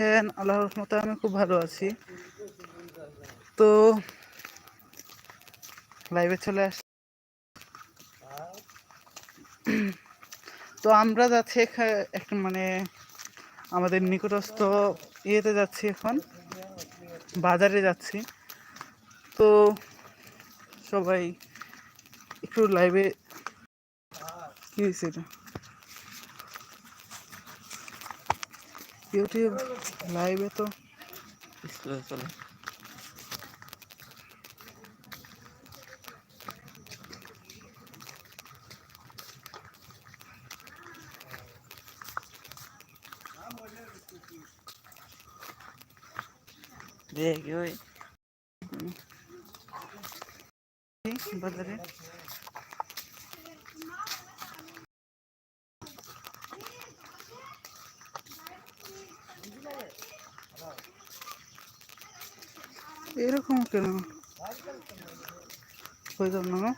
হ্যাঁ আল্লাহর রহমতে আমি খুব ভালো আছি। তো লাইভে চলে আস তো আমরা যাচ্ছি একটা মানে আমাদের নিকটস্থ ইয়েতে যাচ্ছি এখন। বাজারে যাচ্ছি। তো সবাই একটু লাইভে কি হয়েছে এটা? ইউটিউব লাইভে তো চলে দেখ ওই বাজারে এরকম কেন? হয়ে যাবে না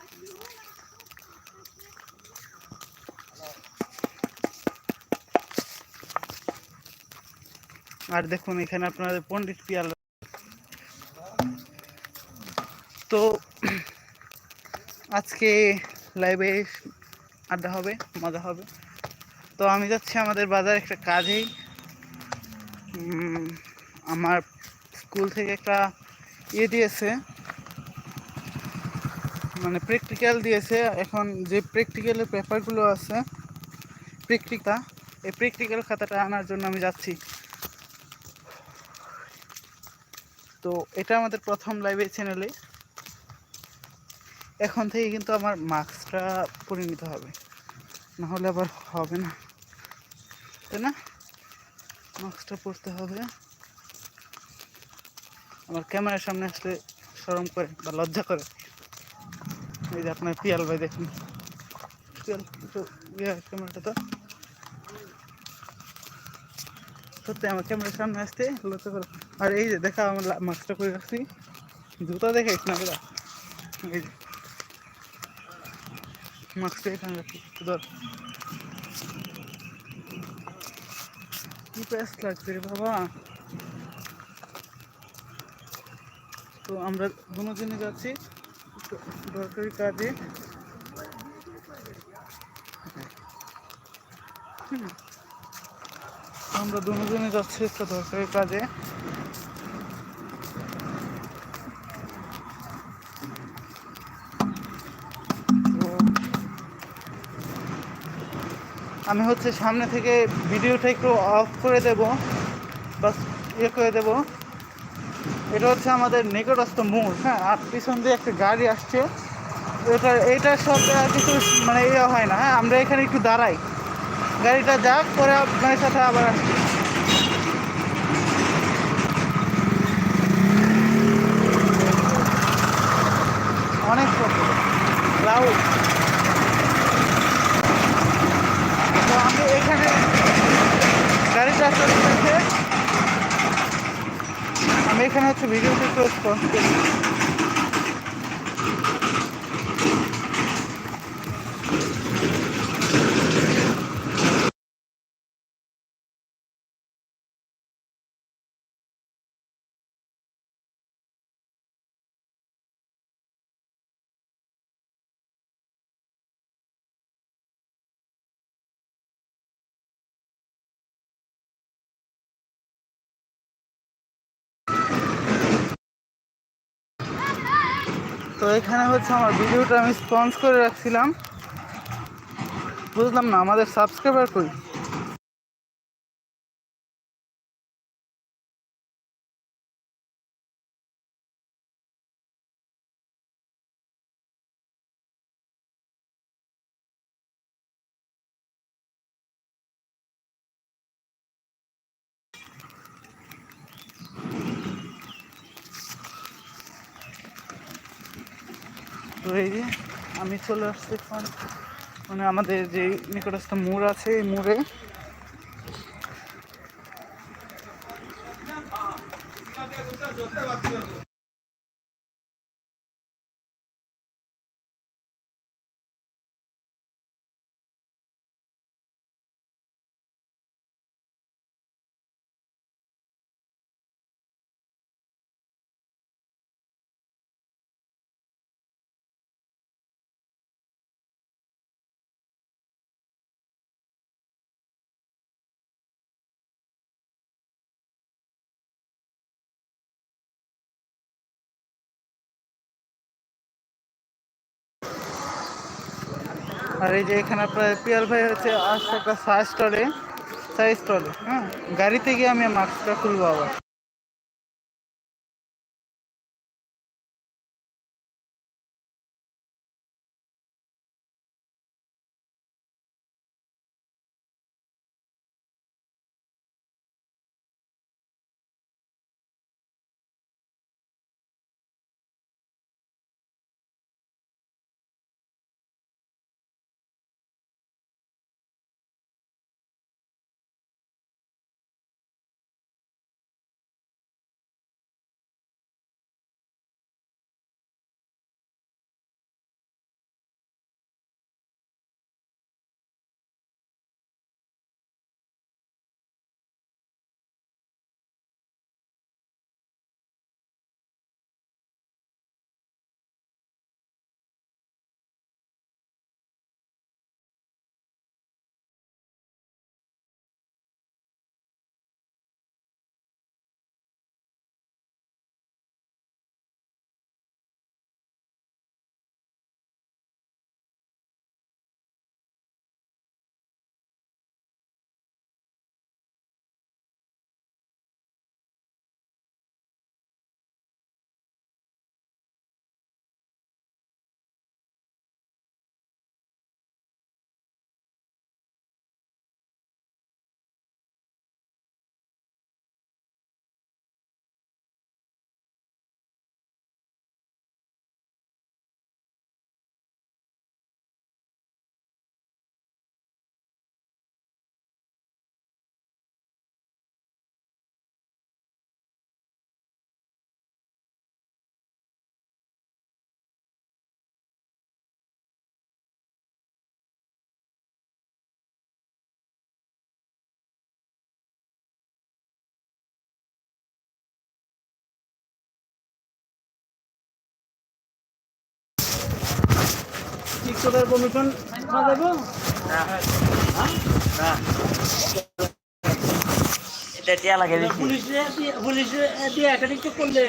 আর দেখুন, এখানে আপনাদের পণ্ডিত পিয়াল তো, আজকে লাইভে আড্ডা হবে, মজা হবে। তো আমি যাচ্ছি আমাদের বাজার একটা কাজেই। আমার স্কুল থেকে একটা ইয়ে দিয়েছে মানে প্র্যাকটিক্যাল দিয়েছে। এখন যে প্র্যাকটিক্যালের পেপারগুলো আছে প্র্যাকটিকা এই প্র্যাকটিক্যাল খাতাটা আনার জন্য আমি যাচ্ছি। তো এটা আমাদের প্রথম লাইভে চ্যানেলে এখন থেকে কিন্তু আমার মাস্কটা পরে নিতে হবে। নাহলে আবার হবে না। তাই না? মাস্কটা পরতে হবে। আমার ক্যামেরার সামনে আসলে সরম করে বা লজ্জা করে। এই যে আপনার পিয়াল ভাই দেখুন। পিয়াল ক্যামেরাটা তো। সত্যি আমার ক্যামেরার সামনে আসতে লজ্জা করে। আর এই যে দেখা, আমার মাস্কটা করে রাখছি। জুতা দেখে না বেদা এই যে। মাস্কটা এখানে রাখি, ধর। কি প্যাস লাগছে রে বাবা। তো আমরা দুজনে যাচ্ছি। দরকারি কাজে। আমরা দুজনে যাচ্ছি একটা দরকারি কাজে। আমি হচ্ছে সামনে থেকে ভিডিওটা একটু অফ করে দেব বা ইয়ে করে দেব। এটা হচ্ছে আমাদের নিকটস্থ মোড় হ্যাঁ? আর পিছন দিয়ে একটা গাড়ি আসছে। এটা এইটার সাথে আর কিছু মানে ইয়ে হয় না হ্যাঁ? আমরা এখানে একটু দাঁড়াই। গাড়িটা যাক, পরে আপনার সাথে আবার আসছি অনেক লাউড তো আমি এখানে গাড়িটা চলে গেছে আমি এখানে হচ্ছে ভিডিওটি তো এখানে হচ্ছে আমার ভিডিওটা আমি স্পন্স করে রাখছিলাম। বুঝলাম না আমাদের সাবস্ক্রাইবার কই? তো এই যে আমি চলে আসছি এখন। মানে আমাদের যে নিকটস্থ মোড় আছে, এই মোড়ে। আর এই যে এখানে আপনার পিয়াল ভাই হচ্ছে আসছে একটা চা স্টলে চা স্টলে হ্যাঁ? গাড়িতে গিয়ে আমি মাস্কটা খুলবো আবার। টিকটকের কমিশন দেবো? এটা টিয়া লাগে পুলিশে দিয়ে- পুলিশে দিয়ে একটা করলে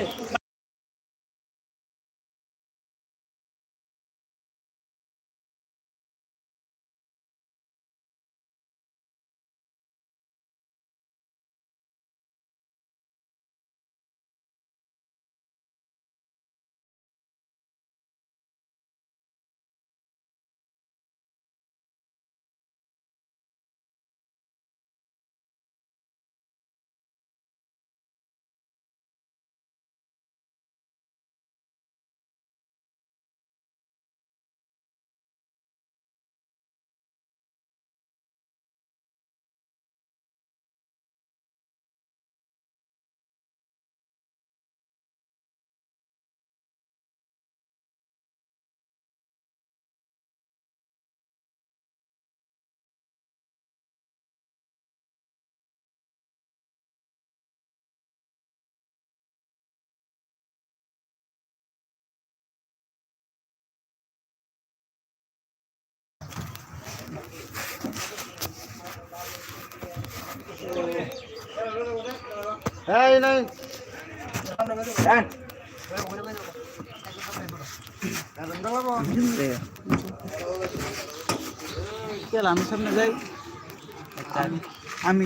এই নাই চল আমি সামনে যাই আমি- আমি